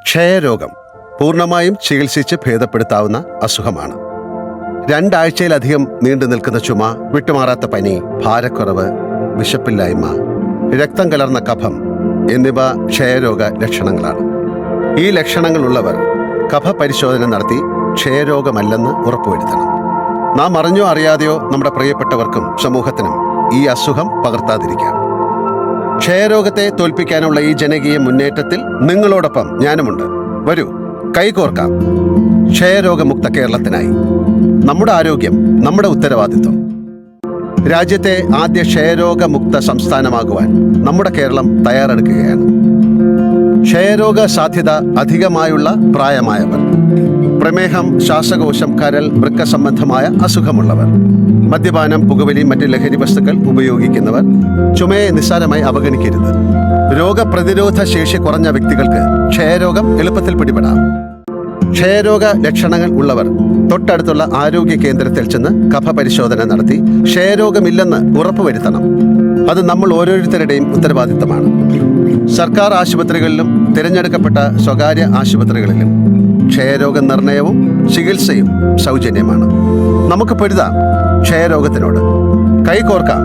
ക്ഷയരോഗം പൂർണമായും ചികിത്സിച്ച് ഭേദപ്പെടുത്താവുന്ന അസുഖമാണ്. രണ്ടാഴ്ചയിലധികം നീണ്ടു നിൽക്കുന്ന ചുമ വിട്ടുമാറാത്ത പനി ഭാരക്കുറവ് വിശപ്പില്ലായ്മ രക്തം കലർന്ന കഫം എന്നിവ ക്ഷയരോഗ ലക്ഷണങ്ങളാണ്. ഈ ലക്ഷണങ്ങളുള്ളവർ കഫ പരിശോധന നടത്തി ക്ഷയരോഗമല്ലെന്ന് ഉറപ്പുവരുത്തണം. നാം അറിഞ്ഞോ അറിയാതെയോ നമ്മുടെ പ്രിയപ്പെട്ടവർക്കും സമൂഹത്തിനും ഈ അസുഖം പകർത്താതിരിക്കാം. ക്ഷയരോഗത്തെ തോൽപ്പിക്കാനുള്ള ഈ ജനകീയ മുന്നേറ്റത്തിൽ നിങ്ങളോടൊപ്പം ഞാനുമുണ്ട്. വരൂ കൈകോർക്കാം. ക്ഷയരോഗമുക്ത കേരളത്തിനായി. നമ്മുടെ ആരോഗ്യം നമ്മുടെ ഉത്തരവാദിത്വം. രാജ്യത്തെ ആദ്യ ക്ഷയരോഗമുക്ത സംസ്ഥാനമാകുവാൻ നമ്മുടെ കേരളം തയ്യാറെടുക്കുകയാണ്. ക്ഷയരോഗ സാധ്യത അധികമായുള്ള പ്രായമായവർ. പ്രമേഹം ശ്വാസകോശം കരൾ വൃക്ക സംബന്ധമായ അസുഖമുള്ളവർ. മദ്യപാനം പുകവലി മറ്റ് ലഹരി വസ്തുക്കൾ ഉപയോഗിക്കുന്നവർ. ചുമയെ നിസ്സാരമായി അവഗണിക്കരുത്. രോഗപ്രതിരോധ ശേഷി കുറഞ്ഞ വ്യക്തികൾക്ക് ക്ഷയരോഗം എളുപ്പത്തിൽ പിടിപെടാം. ക്ഷയരോഗ ലക്ഷണങ്ങൾ ഉള്ളവർ തൊട്ടടുത്തുള്ള ആരോഗ്യ കേന്ദ്രത്തിൽ ചെന്ന് കഫ പരിശോധന നടത്തി ക്ഷയരോഗമില്ലെന്ന് ഉറപ്പുവരുത്തണം. അത് നമ്മൾ ഓരോരുത്തരുടെയും ഉത്തരവാദിത്തമാണ്. സർക്കാർ ആശുപത്രികളിലും തിരഞ്ഞെടുക്കപ്പെട്ട സ്വകാര്യ ആശുപത്രികളിലും ക്ഷയരോഗ നിർണയവും ചികിത്സയും സൗജന്യമാണ്. നമുക്ക് പൊരുതാം ക്ഷയരോഗത്തിനോട്. കൈകോർക്കാം.